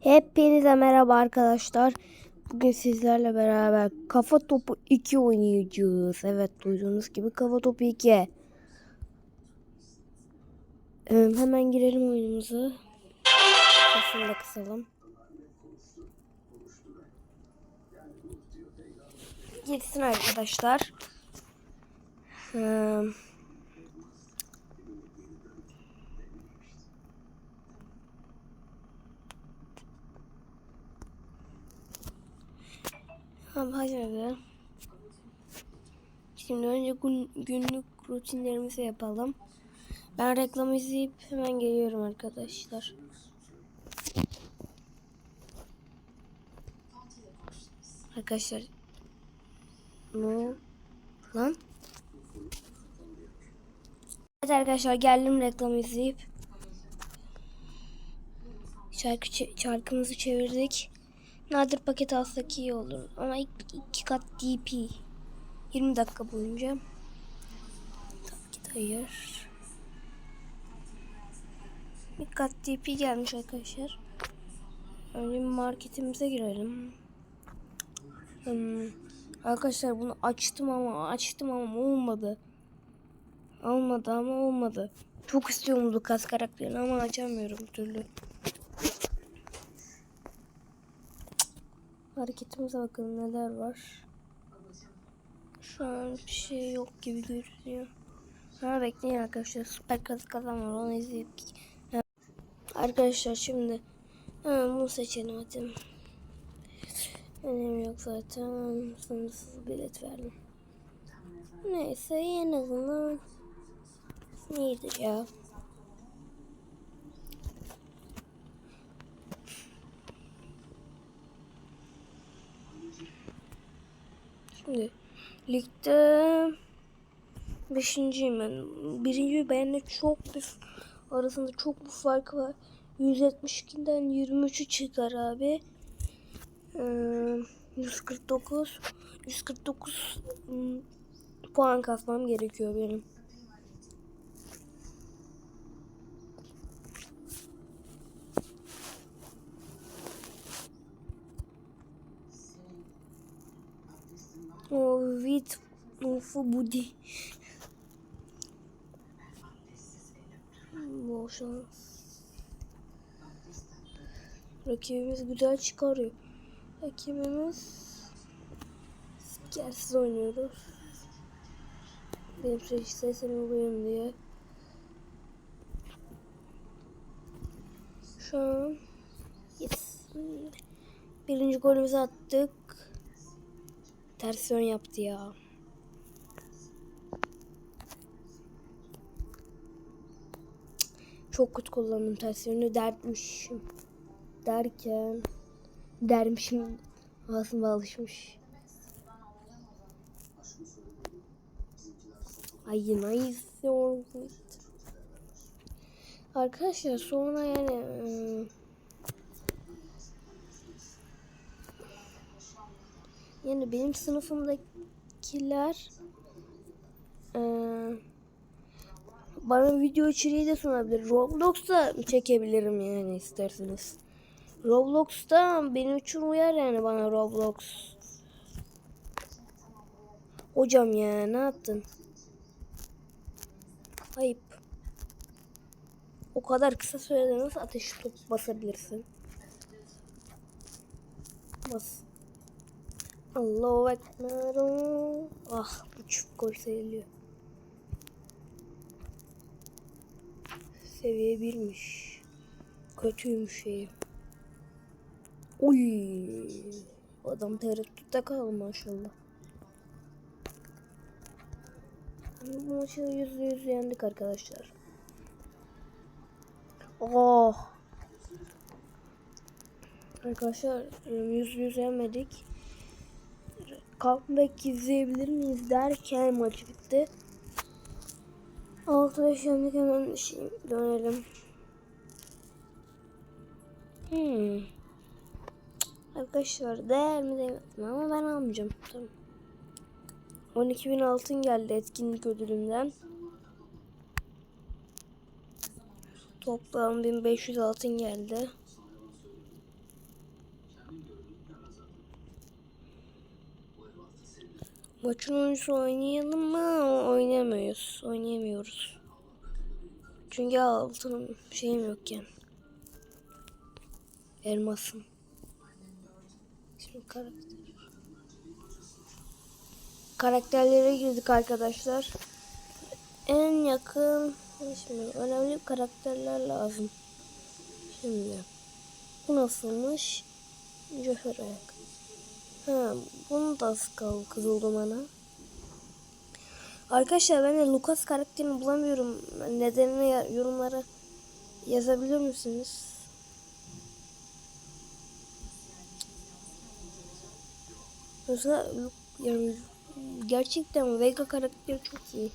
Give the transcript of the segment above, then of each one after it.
Hepinize merhaba arkadaşlar. Bugün sizlerle beraber Kafa Topu 2 oynayacağız. Evet duyduğunuz gibi Kafa Topu 2. Ee, hemen girelim oyunumuza. Sesini de kısalım. Gitsin arkadaşlar. Ee, Tamam hadi. Şimdi önce gün, günlük rutinlerimizi yapalım. Ben reklam izleyip hemen geliyorum arkadaşlar. Arkadaşlar. Ne? Lan? Evet arkadaşlar geldim reklam izleyip. Şarkı, şarkımızı çevirdik. Nadir paket alsak iyi olur. Ama iki, iki kat DP. 20 dakika boyunca. Tabii hayır. Bir kat DP gelmiş arkadaşlar. Önce marketimize girelim. Hmm. Arkadaşlar bunu açtım ama açtım ama olmadı. Olmadı ama olmadı. Çok istiyorum bu kas karakterini ama açamıyorum türlü. Hareketimize bakalım neler var. Şu an bir şey yok gibi görünüyor. Ha bekleyin arkadaşlar. Süper kaz kazan var onu izleyip. Ha. Arkadaşlar şimdi hemen bunu seçelim hadi. Önemi yok zaten. Sınırsız bilet verdim. Neyse en azından iyidir ya. Şimdi ligde beşinciyim ben. Birinci ve benimle çok bir arasında çok bir fark var. 172'den 23'ü çıkar abi. Ee, 149 149 ım, puan kasmam gerekiyor benim. O vit ufu budi. Bol şans. Rakibimiz güzel çıkarıyor. Rakibimiz spikersiz oynuyoruz. Benim süreç sesini oluyorum diye. Şu an yes. birinci golümüzü attık. Ters yaptı ya. Çok kötü kullandım ters yönü dertmişim. Derken dermişim ağzıma alışmış. Ay nice Arkadaşlar sonra yani ıı, Yani benim sınıfımdakiler eee, bana video içeriği de sunabilir. Roblox'ta çekebilirim yani isterseniz. Roblox'ta benim için uyar yani bana Roblox. Hocam ya ne yaptın? Ayıp. O kadar kısa sürede nasıl ateş top basabilirsin? Bas. Allahu Ekber. Ah bu çift gol sayılıyor. Seviye birmiş. Kötüymüş şeyi. Oy. Adam tereddütte kaldı maşallah. Bu maçı yüzde yüz yendik arkadaşlar. Oh. Arkadaşlar yüzde yüz yenmedik comeback izleyebilir miyiz derken maç bitti. 6-5 yendik hemen şey, dönelim. Hmm. Arkadaşlar değer mi değil mi? Ama ben almayacağım. Tamam. 12.000 altın geldi etkinlik ödülünden. Toplam 1500 altın geldi. Maçın oyuncusu oynayalım mı? Oynamıyoruz. Oynayamıyoruz. Çünkü altın şeyim yokken. Elmasım. Şimdi karakter. Karakterlere girdik arkadaşlar. En yakın şimdi önemli karakterler lazım. Şimdi bu nasılmış? Cöfer ayak. Ha, bunu da kaldı kızıl dumana. Arkadaşlar ben de Lucas karakterini bulamıyorum. Nedenini yorumlara yazabilir misiniz? Mesela yani gerçekten Vega karakteri çok iyi.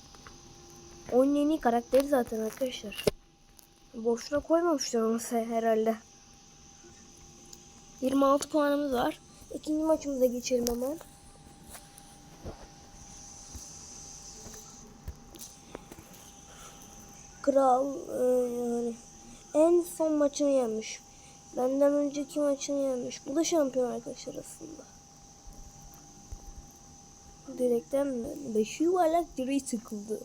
Onun en iyi karakteri zaten arkadaşlar. Boşuna koymamışlar onu herhalde. 26 puanımız var. İkinci maçımıza geçelim hemen. Kral e, yani en son maçını yenmiş. Benden önceki maçını yenmiş. Bu da şampiyon arkadaşlar aslında. Direkten mi? Beşi yuvarlak direği sıkıldı.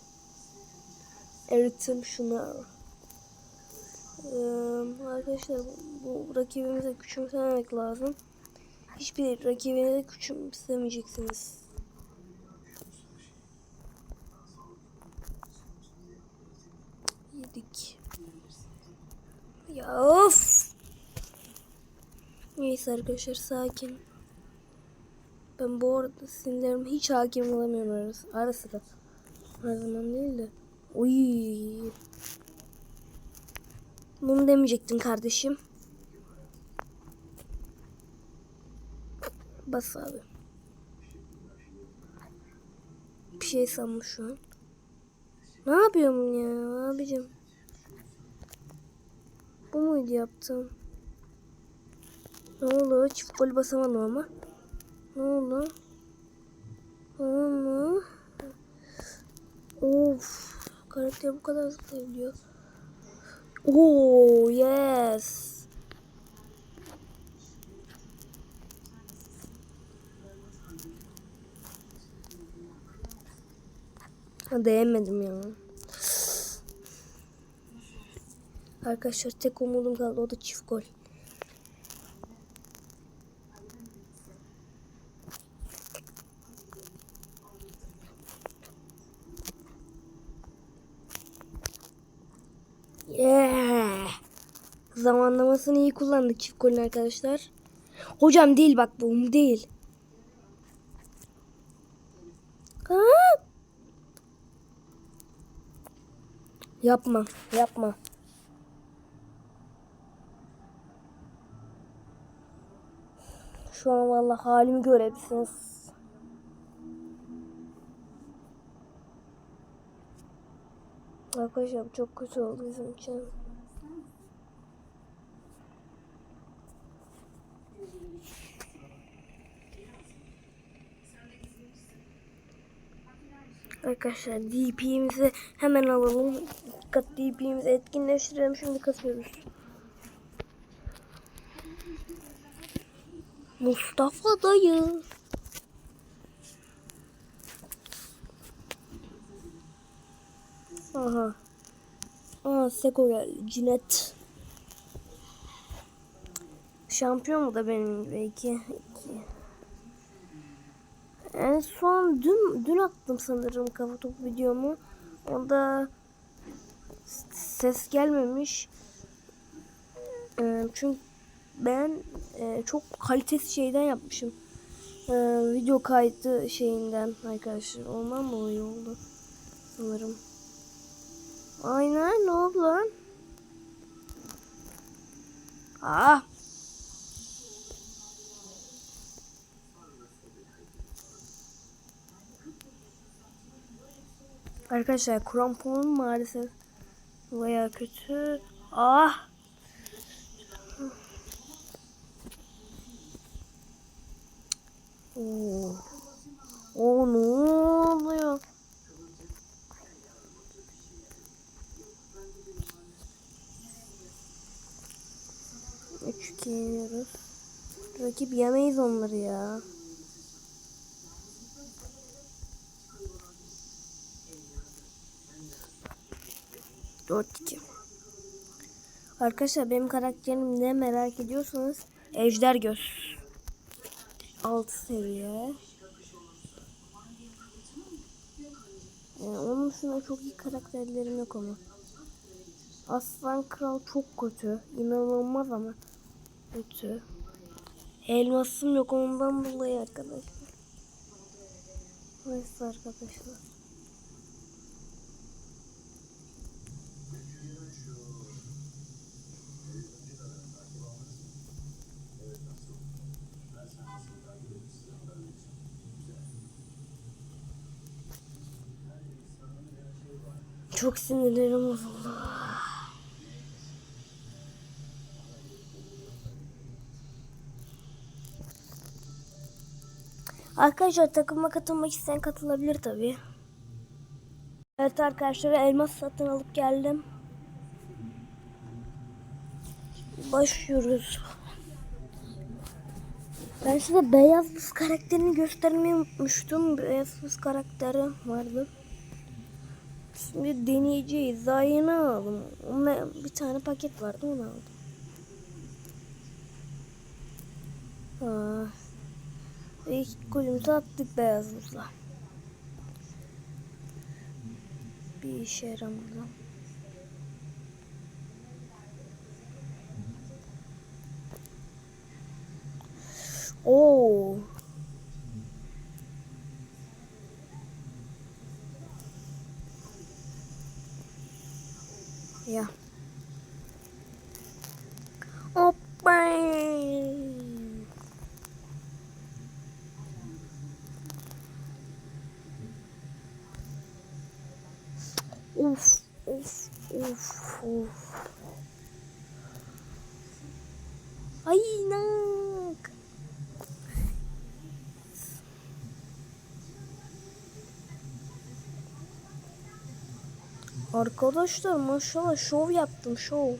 Eritim şunlar. Ee, arkadaşlar bu, bu rakibimize küçümsememek lazım. Hiçbir rakibinizi küçümsemeyeceksiniz. Yedik. Ya of. Neyse arkadaşlar sakin. Ben bu arada sinirlerime hiç hakim olamıyorum arası, ara sıra. Her zaman değil de. Oy. Bunu demeyecektin kardeşim. Bas abi. Bir şey sanmış şu an. Ne yapıyorum ya abicim? Bu muydu yaptım? Ne oldu? Çift gol basamadım ama. Ne oldu? Oldu? Of. Karakter bu kadar zıplayabiliyor. Oh yes. Değemedim ya. Arkadaşlar tek umudum kaldı o da çift gol. Yeah. Zamanlamasını iyi kullandık çift golün arkadaşlar. Hocam değil bak bu değil. Ha? Yapma, yapma. Şu an vallahi halimi görebilirsiniz. Arkadaşlar çok kötü oldu bizim için. Arkadaşlar DP'mizi hemen alalım. Dikkat DP'mizi etkinleştirelim. Şimdi kasıyoruz. Mustafa dayı. Aha. Aa Seko geldi. Cinet. Şampiyon mu da benim gibi iki. iki. En son dün dün attım sanırım kafa topu videomu. Onda ses gelmemiş. Ee, çünkü ben e, çok kalitesiz şeyden yapmışım. Ee, video kaydı şeyinden arkadaşlar. Ondan dolayı oldu sanırım. Aynen ne oldu lan? Ah. Arkadaşlar kramponum maalesef baya kötü. Ah. Oo. Oo ne oluyor? Üç iki yeniyoruz. Rakip yemeyiz onları ya. 4-2. Arkadaşlar benim karakterim ne merak ediyorsanız Ejder Göz. 6 seviye. Yani onun dışında çok iyi karakterlerim yok ama. Aslan Kral çok kötü. İnanılmaz ama kötü. Elmasım yok ondan dolayı arkadaşlar. Neyse arkadaşlar. Çok sinirlerim bozuldu. Arkadaşlar takıma katılmak isteyen katılabilir tabii. Evet arkadaşlar elmas satın alıp geldim. Başlıyoruz. Ben size beyaz buz karakterini göstermeyi unutmuştum. Beyaz buz karakteri vardı. Şimdi deneyeceğiz. Daha yeni aldım. Bir tane paket vardı onu aldım. Aa. Ve ilk golümüzü attık beyaz buzla. Bir işe yaramadı. Oo. Ya. Arkadaşlar maşallah şov yaptım şov.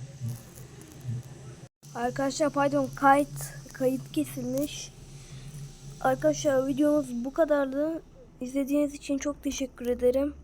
Arkadaşlar pardon kayıt kayıt kesilmiş. Arkadaşlar videomuz bu kadardı. İzlediğiniz için çok teşekkür ederim.